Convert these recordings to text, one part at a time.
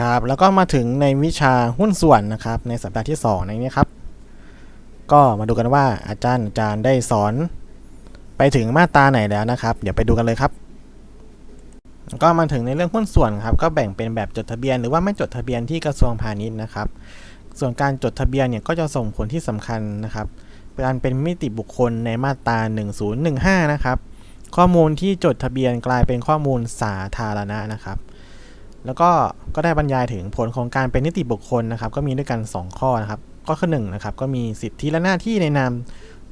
ครับแล้วก็มาถึงในวิชาหุ้นส่วนนะครับในสัปดาห์ที่ 2 ในนี้ครับ ก็มาดูกันว่าอาจารย์อาจารย์ได้สอนไปถึงมาตราไหนแล้วนะครับ เดี๋ยวไปดูกันเลยครับ ก็มาถึงในเรื่องหุ้นส่วนครับ ก็แบ่งเป็นแบบจดทะเบียนหรือว่าไม่จดทะเบียนที่กระทรวงพาณิชย์นะครับ ส่วนการจดทะเบียนเนี่ยก็จะส่งผลที่สำคัญนะครับการเป็นมิติบุคคลในมาตรา 1015 นะครับ ข้อมูลที่จดทะเบียนกลายเป็นข้อมูลสาธารณะนะครับ แล้วก็ก็ได้บรรยายถึงผลของการเป็นนิติบุคคลนะครับ ก็มีด้วยกัน 2 ข้อนะครับก็คือ1นะครับ ก็มีสิทธิและหน้าที่ในนาม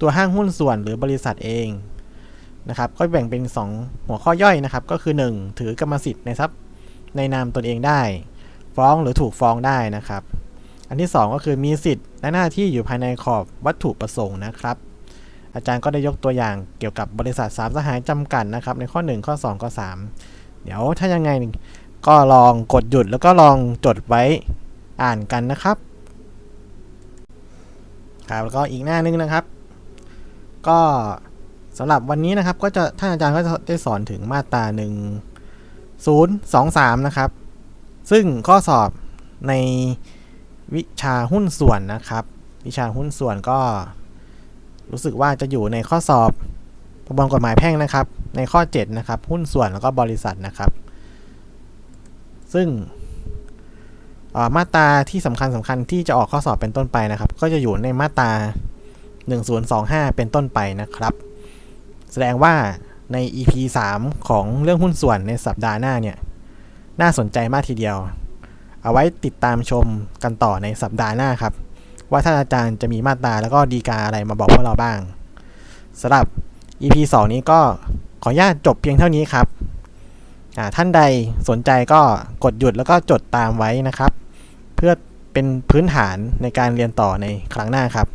ตัวห้างหุ้นส่วนหรือบริษัทเองนะครับ ก็แบ่งเป็น 2 หัวข้อย่อยนะครับ ก็คือ 1 ถือกรรมสิทธิ์ในทรัพย์ในนามตนเองได้ ฟ้องหรือถูกฟ้องได้นะครับ อันที่ 2 ก็คือมีสิทธิ์และหน้าที่อยู่ภายในขอบวัตถุประสงค์นะครับ อาจารย์ก็ได้ยกตัวอย่างเกี่ยวกับบริษัทสามสหายจำกัดนะครับ ในข้อ 1 ข้อ 2 ข้อ 3 เดี๋ยวถ้ายังไง ก็ลองกดหยุดแล้วก็ลองจดไว้อ่านกันนะครับครับแล้วก็อีกหน้านึงนะครับ ก็สำหรับวันนี้นะครับ ก็จะท่านอาจารย์ก็จะได้สอนถึงมาตรา1 0 2 3 นะครับ ซึ่งข้อสอบในวิชาหุ้นส่วนนะครับ วิชาหุ้นส่วนก็ รู้สึกว่าจะอยู่ในข้อสอบประมวลกฎหมายแพ่งนะครับ ในข้อ 7 นะครับ หุ้นส่วนแล้วก็บริษัทนะครับ ซึ่งมาตราที่สำคัญสำคัญที่จะออกข้อสอบเป็นต้นไปนะครับ ก็จะอยู่ในมาตรา 1025 เป็นต้นไปนะครับ แสดงว่าใน EP 3 ของเรื่องหุ้นส่วนในสัปดาห์หน้าเนี่ย น่าสนใจมากทีเดียว เอาไว้ติดตามชมกันต่อในสัปดาห์หน้าครับ ว่าท่านอาจารย์จะมีมาตราแล้วก็ดีกาอะไรมาบอกพวกเราบ้างสำหรับ EP 2 นี้ก็ขออนุญาตจบเพียงเท่านี้ครับ ท่านใดสนใจก็กดหยุดแล้วก็จดตามไว้นะครับ เพื่อเป็นพื้นฐานในการเรียนต่อในครั้งหน้าครับ